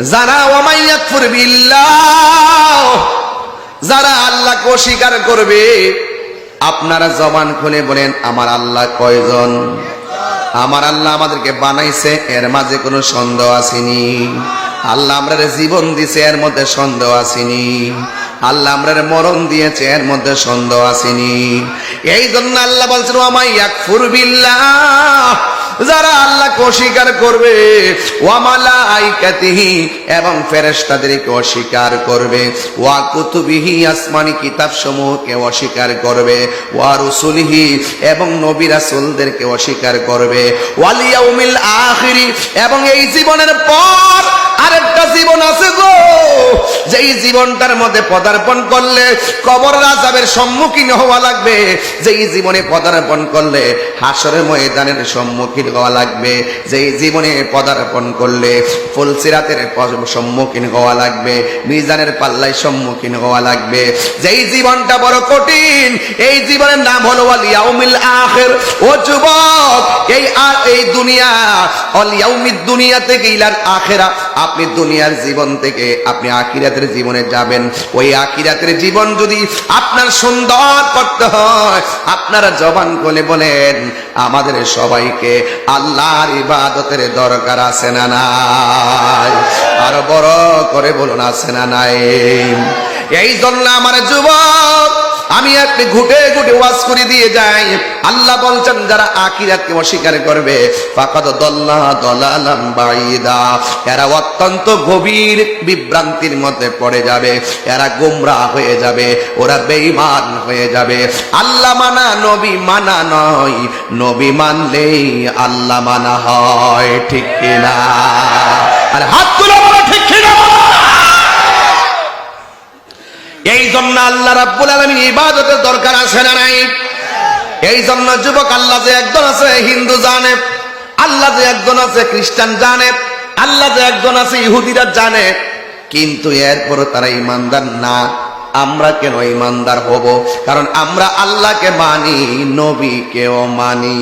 যারা ওয়ামাইয়াকফুর বিল্লাহ, যারা আল্লাহকে অস্বীকার করবে, আপনারা জবান খুলে বলেন, আমার আল্লাহ কয়জন? আমার আল্লাহ আমাদেরকে বানাইছে, এর মাঝে কোনো সন্দেহ আসেনি। আল্লাহ আমরা জীবন দিছে, এর মধ্যে সন্দেহ আসেনি। আল্লাহ আমরা মরণ দিয়েছে, এর মধ্যে সন্দেহ আসেনি। এই জন্য আল্লাহ বলছেন আমাই এক ফুরবিল্লাহ যারা আল্লাহকে অস্বীকার করবে ওয়ামালা এবং ফেরেশতাদেরকে অস্বীকার করবে। ওয়া কুতুবিহি, আসমানি কিতাব সমূহকে অস্বীকার করবে। ওয়া রুসুলিহি, এবং নবী রাসূলদেরকে অস্বীকার করবে। ওয়াল ইয়াউমিল আখিরি, এবং এই জীবনের পর আরেকটা জীবন আছে গো। যেই জীবনটার মধ্যে পদার্পণ করলে কবর রাজাবের সম্মুখীন হওয়া লাগবে। যেই জীবনে পদার্পণ করলে হাসরের ময়দানের সম্মুখীন হওয়া লাগবে। যেই জীবনে পদার্পণ করলে ফুলসিরাতের সম্মুখীন হওয়া লাগবে। মিজানের পাল্লায় সম্মুখীন হওয়া লাগবে। যেই জীবনটা বড় কঠিন, এই জীবনের নাম হলো আলিয়াউমিল আখির। ও যুবক, এই আর এই দুনিয়া অলিয়াউমিদ দুনিয়া থেকে আখেরা। আপনি দুনিয়ার জীবন থেকে আপনি আখিরাতের জীবনে যাবেন। ওই আখিরাতের জীবন যদি আপনার সুন্দর করতে হয়, আপনারা জবান করে বলেন, আমাদের সবাইকে আল্লাহর ইবাদতের দরকার আছে না নাই? আরও বড় করে বলুন, আছে না নাই? এই জন্য আমার যুবক আমি আপনি ঘুটে ঘুটে ওয়াজ করে দিয়ে যাই। আল্লাহ বলছেন, যারা আকিরাতকে অস্বীকার করবে, ফাকাদ দল্লাহ দলালাম বাইদা। এরা অত্যন্ত গভীর বিভ্রান্তির মধ্যে পড়ে যাবে, এরা গোমরা হয়ে যাবে, ওরা বেঈমান হয়ে যাবে। আল্লাহ মানা, নবী মানা নয়, নবী মানলেই আল্লাহ মানা হয়, ঠিক কিনা? আর হাত তুলে বলো ঠিক কিনা এই জন্য আল্লাহ রাব্বুল আলামিন ইবাদতের দরকার আছে না নাই? এই জন্য যুবক আল্লাহ যে একজন আছে, হিন্দু জানে, আল্লাহ যে একজন আছে, খ্রিস্টান জানে, আল্লাহ যে একজন আছে, ইহুদিরা জানে, কিন্তু এরপরও তারা ইমানদার না। আমরা কেন ইমানদার হব? কারণ আমরা আল্লাহকে মানি, নবীকেও মানি।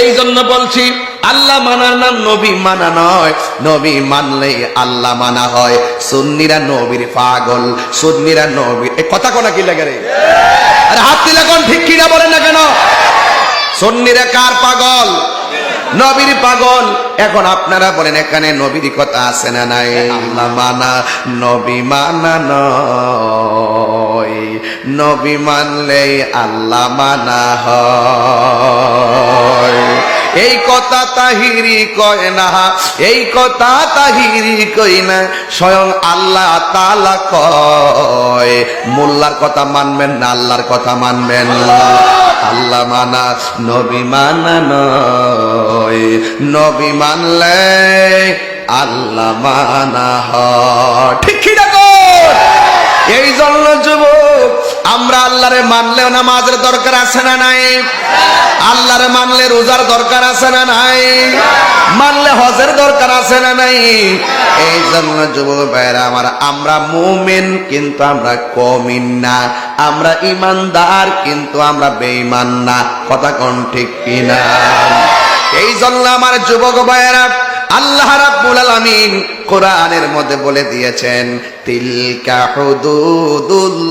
এই জন্য বলছি আল্লাহ মানার নাম নবী মানা নয়। নবী মানলে আল্লাহ মানা হয়। সুন্নিরা নবীর পাগল, সুন্নিরা নবীর কথা কোনা কি লাগে রে? আরে হাত দিলে কোন ঠিক কিনা বলেন না কেন? সুন্নিরা কার পাগল? নবীর পাগল। এখন আপনারা বলেন, এখানে নবীর কথা আছে না নাই? আল্লাহ মানা, নবী মানা নয়। নবী মানলে আল্লাহ মানা হয়। এই কথা তাহিরি কয় না, এই কথা তাহিরি কই না, স্বয়ং আল্লাহ তালা কয়। মোল্লার কথা মানবেন না, আল্লাহর কথা মানবেন আল্লাহ মানা, নবী মানা নয়। নবী মানলে আল্লাহ মানা হয়। ঠিক এই জন্য যুবক আমরা আল্লাহরে মানলেও নামাজের দরকার আছে না নাই? আল্লাহরে মানলে রোজার দরকার আছে না নাই? মানলে হজের দরকার আছে না নাই? এই জন্য যুবক ভাইরা আমার আমরা মুমিন কিন্তু আমরা কমিন না। আমরা ইমানদার কিন্তু আমরা বেঈমান না। কথা কোন ঠিক কিনা? এই জন্য আমার যুবক ভাইয়েরা আল্লাহ রাব্বুল আলামিন কোরআনের মধ্যে বলে দিয়েছেন তিলকা হুদুদুল্লাহ।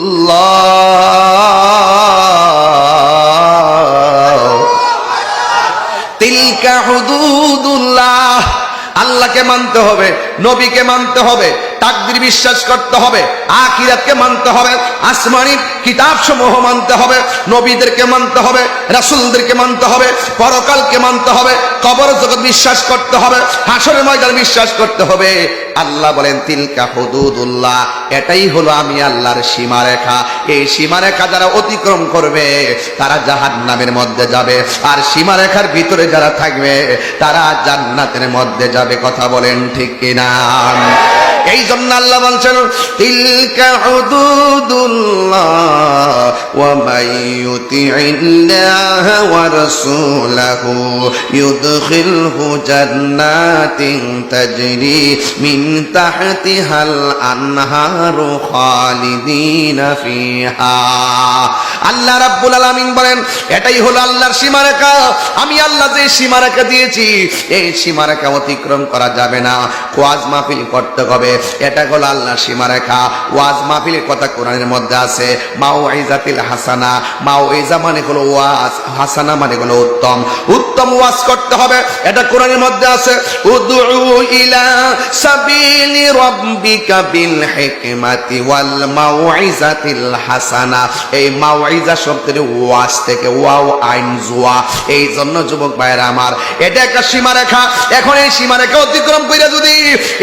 আল্লাহকে মানতে হবে, নবীকে মানতে হবে, তাকদির বিশ্বাস করতে হবে, আখিরাতকে মানতে হবে, আসমানি কিতাব সমূহ মানতে হবে, নবীদেরকে মানতে হবে, রাসূলদেরকে মানতে হবে, পরকালকে মানতে হবে, কবর জগৎ বিশ্বাস করতে হবে, হাসরের ময়দান বিশ্বাস করতে হবে। আল্লাহ বলেন, তিলকা হুদুদুল্লাহ এটাই হলো আমি আল্লাহর সীমারেখা। এই সীমারেখা যারা অতিক্রম করবে, তারা জাহান নামের মধ্যে যাবে। আর সীমারেখার ভিতরে যারা থাকবে, তারা জান্নাতের মধ্যে যাবে। কথা বলেন ঠিক কিনা? এই জন্য আল্লাহ বলছেন আল্লাহ রাব্বুল আলামিন বলেন, এটাই হলো আল্লাহর সীমারেখা। আমি আল্লাহ যে সীমারেখা দিয়েছি, এই সীমারেখা অতিক্রম করা যাবে না। ওয়াজ মাহফিল করতে হবে। এটা হলো আল্লাহর সীমারেখা। ওয়াজ মাহফিলের কথা কোরআনের মধ্যে আছে। মাও ইজাতিল হাসানা। মাও ইজা মানে হলো ওয়াজ, হাসানা মানে হলো উত্তম। উত্তম ওয়াজ করতে হবে, এটা কোরআনের মধ্যে আছে। ইলা সাবিলি বিল হিকমাতি ওয়াল মাউইজাতিল হাসানা। এই মাউইজা শব্দের ওয়াজ থেকে ওয়াও, আইন, জুয়া, এই জন্য যুবক ভাইরা আমার, এটা একটা সীমারেখা। এখন এই সীমারেখা অতিক্রম করে যদি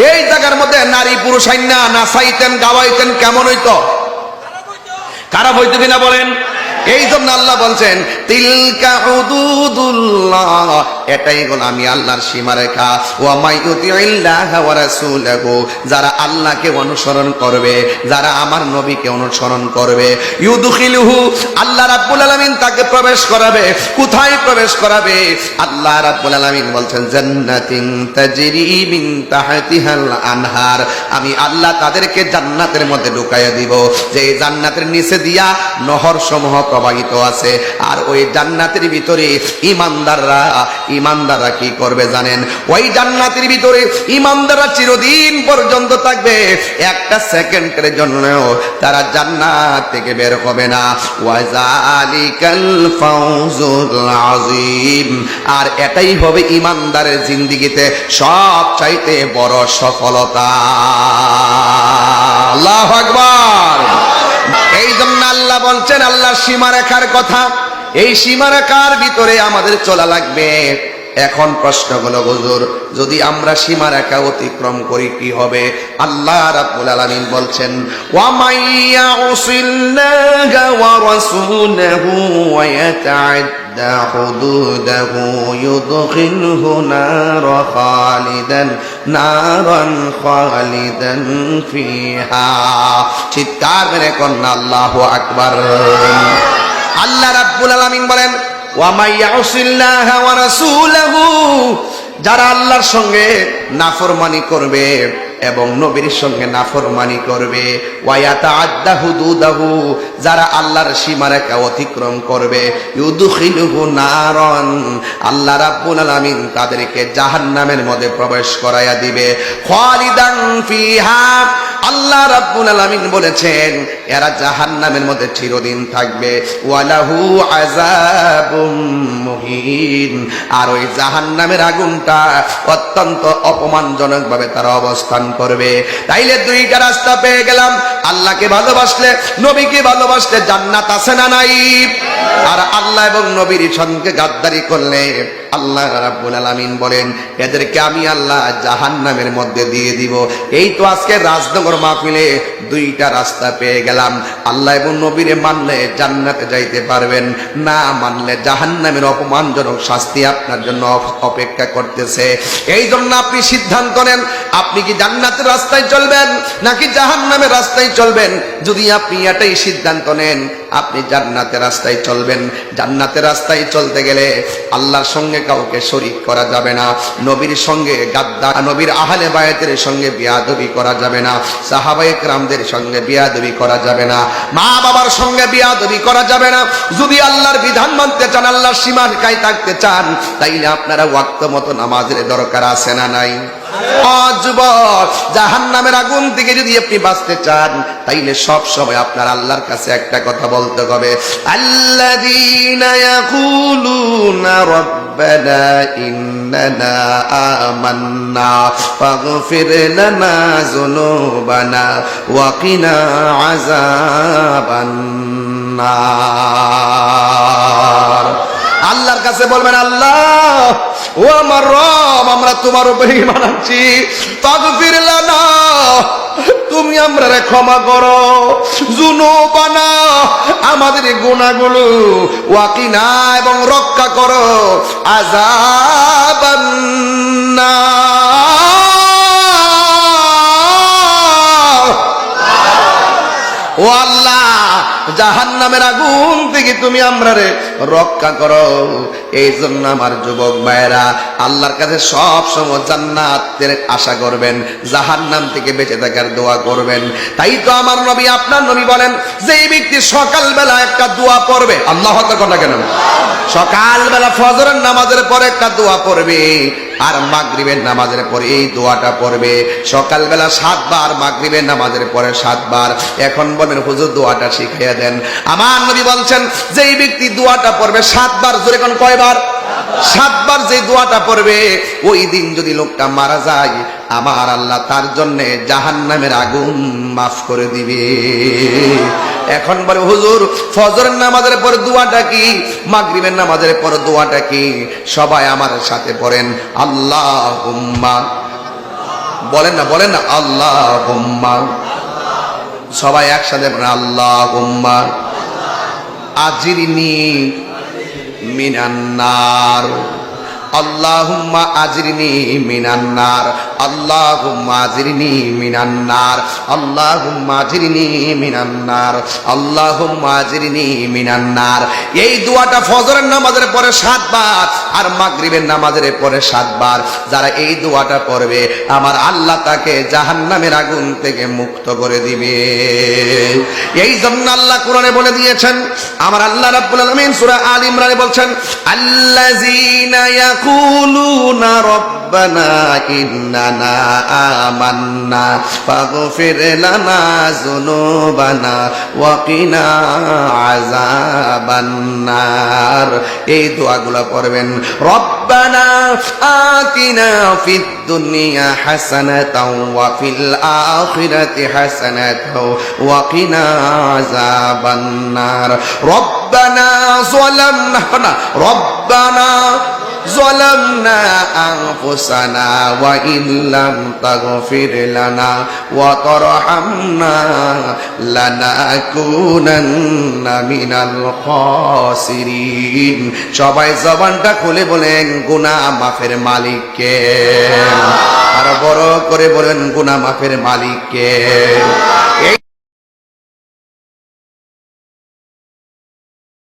এই জায়গার মধ্যে নারী পুরুষ আইনা নাচাইতেন গাওয়াইতেন, কেমন হইত। খারাপ হইতো কিনা বলেন? এই জন্য আল্লাহ বলছেন তিলকা হুদুদুল্লাহ এটাই হলো আমি আল্লাহর সীমারেখা। ওয়া মাই ইউতিইল্লাহ ওয়া রাসূলাহু, যারা আল্লাহকে অনুসরণ করবে, যারা আমার নবীকে অনুসরণ করবে। ইউদখিলুহু, আল্লাহ রাব্বুল আলামিন তাকে প্রবেশ করাবে, কোথায় প্রবেশ করাবে? আল্লাহ রাব্বুল আলামিন বলছেন, জান্নাতিন তাজরি মিন তাহতিহাল আনহার। আমি আল্লাহ তাদেরকে জান্নাতের মধ্যে ঢুকাইয়া দিব। যে জান্নাতের নিচে দিয়া নহর সমূহ প্রবাহিত আছে। আর ওই জান্নাতের ভিতরে ইমানদাররা ইমানদাররা কি করবে জানেন? ওই জান্নাতের ভিতরে ইমানদাররা চিরদিন পর্যন্ত থাকবে। একটা সেকেন্ডের জন্য তারা জান্নাত থেকে বের হবে না। ওয়াজালিকাল ফাউজুল আজিম আর এটাই হবে ইমানদারের জিন্দিগিতে সব চাইতে বড় সফলতা। আল্লাহ আকবার। এই জন্য আল্লাহ বলছেন, আল্লাহর সীমারেখার কথা এই সীমারেখার ভিতরে আমাদের চলা লাগবে? এখন প্রশ্ন হলো, হুজুর, যদি আমরা সীমারেখা অতিক্রম করি কি হবে? আল্লাহ রাব্বুল আলামিন বলছেন ওয়া মাইয়া উসিল্লাহা ওয়া রাসূলাহু ওয়া ইয়াতাআদ্দা হুদুদাহু ইউদখিলহু নার খালিদান, নারান খালিদান ফিহা। চিৎকার মেরে কন্যা, আল্লাহু আকবার। আল্লাহ রাব্বুল আলামিন বলেন যারা আল্লাহর সঙ্গে নাফরমানি করবে এবং নবীর সঙ্গে নাফরমানি করবে। ওয়ায়াতা আদ্দা হুদুদাহু যারা আল্লাহর সীমারেখা অতিক্রম করবে। ইউদখিলুহু নারন, আল্লাহ রাব্বুল আলামিন তাদেরকে জাহান্নামের মধ্যে প্রবেশ করাইয়া দিবে। খালিদান ফিহা, আল্লাহ রাব্বুল আলামিন বলেছেন, এরা জাহান্নামের মধ্যে চিরদিন থাকবে। ওয়ালাহু আযাবুম মুহিন। আর ওই জাহান্নামের আগুনটা অত্যন্ত অপমানজনক ভাবে তারা অবস্থান করবে। তাইলে দুইটা রাস্তা পেয়ে গেলাম। আল্লাহকে ভালোবাসলে, নবীকে ভালোবাসলে জান্নাত আছে না নাই? আর আল্লাহ এবং নবীর সঙ্গে গাদ্দারি করলে আল্লাহ রাব্বুল আলামিন বলেন, এদেরকে আমি আল্লাহ জাহান্নামের মধ্যে দিয়ে দিব। এই তো আজকে রাজনগর মাহফিলে দুইটা রাস্তা পেয়ে গেলাম। আল্লাহ এবং নবীরে মানলে জান্নাতে যাইতে পারবেন, না মানলে জাহান্নামের অপমানজনক শাস্তি আপনার জন্য অপেক্ষা করতেছে। এই জন্য আপনি সিদ্ধান্ত নেন, আপনি কি জান্নাতের রাস্তায় চলবেন, নাকি জাহান্নামের রাস্তায় চলবেন? যদি আপনি এটাই সিদ্ধান্ত নেন আপনি জান্নাতের রাস্তায় চলবেন। জান্নাতের রাস্তায় চলতে গেলে আল্লাহর সঙ্গে কাউকে শরিক করা যাবে না। নবীর সঙ্গে গাদ্দা, নবীর আহলে বায়াতের সঙ্গে বিয়াদবি করা যাবে না। সাহাবায়ে রামদের সঙ্গে বিয়াদবি করা যাবে না। মা বাবার সঙ্গে বিয়াদবি করা যাবে না। যদি আল্লাহর বিধান মানতে চান, আল্লাহর সীমা কায় থাকতে চান, তাইলে আপনারা ওয়াক্ত মতো নামাজের দরকার আছে না নাই? যুবক জাহান নামের আগুন থেকে যদি আপনি বাঁচতে চান, তাইলে সব সময় আপনার আল্লাহর কাছে একটা কথা বলতে হবে। আল্লাযীনা আল্লাহর কাছে বলবেন, আল্লাহ, ও আমার রব, আমরা তোমার উপরে ইমান আনছি। তুমি আমরা ক্ষমা করো। জুনো বানা আমাদের গুণাগুলো এবং রক্ষা করো। আজাবান্না জাহান্নামের আগুন থেকে তুমি আমরা রে রক্ষা করো। এই জন্য আমার যুবক ভাইয়েরা, আল্লাহর কাছে সব সময় জান্নাতের আশা করবেন, জাহান্নাম থেকে বেঁচে থাকার দোয়া করবেন। তাই তো আমার নবী, আপনার নবী বলেন যে ব্যক্তি সকালবেলা একটা দোয়া পড়বে, আল্লাহ কথা কেন? সকালবেলা ফজরের নামাজের পরে একটা দোয়া পড়বে। আর মাগরিবের নামাজের পরে এই দোয়াটা পড়বে। সকালবেলা সাতবার মাগরিবের নামাজের পরে সাতবার। এখন বলেন, হুজুর, দোয়াটা শিখিয়ে দেন। আমার নবী বলছেন, যেই ব্যক্তি দোয়াটা পড়বে সাতবার, জোরে কোন কয়বার? সাতবার যে দোয়াটা পড়বে, ওই দিন যদি লোকটা মারা যায়, আমার আল্লাহ তার জন্য জাহান নামের আগুন মাফ করে দিবে। এখন বলে, হুজুর, ফজরের নামাজের পর দোয়াটা কি? মাগরিবের নামাজের পর দোয়াটা কি? সবাই আমার সাথে পড়েন আল্লাহ হুম্মা বলেন না বলেন না আল্লাহ হুম্মা সবাই একসাথে বলেন আল্লাহ আজিরিনি মিনান্নার। আল্লাহুম্মা আজরিনি মিনান্নার। এই দোয়াটা ফজরের নামাজের পরে সাতবার আর নামাজের পরে সাতবার যারা এই দোয়াটা আমার আল্লাহ তাকে জাহান্নামের আগুন থেকে মুক্ত করে দিবে। এই জন্য আল্লাহ কোরআনে বলে দিয়েছেন, আমার আল্লাহ রাব্বুল আলামিন সূরা আল ইমরানে বলছেন, আল্লাযীনা ইয়াকুলুনা রব্বানা ইন্নানা আমান্না, ফাগফির লানা যুনুবানা, ওয়া কিনা আযাবান নার এই দোয়াগুলো পড়বেন। রব্বানা আতিনা ফিদ দুনিয়া হাসানাতাও ওয়া ফিল আখিরাতি হাসানাতাও ওয়া কিনা আযাবান নার রব্বানা যালামনা, রব্বানা ظلمنا أنفسنا وإن لم تغفر لنا وترحمنا لنكونن من الخاسرين সবাই জবানটা খুলে বলেন গুনাহ মাফের মালিককে আর বড় করে বলেন গুনাহ মাফের মালিককে এই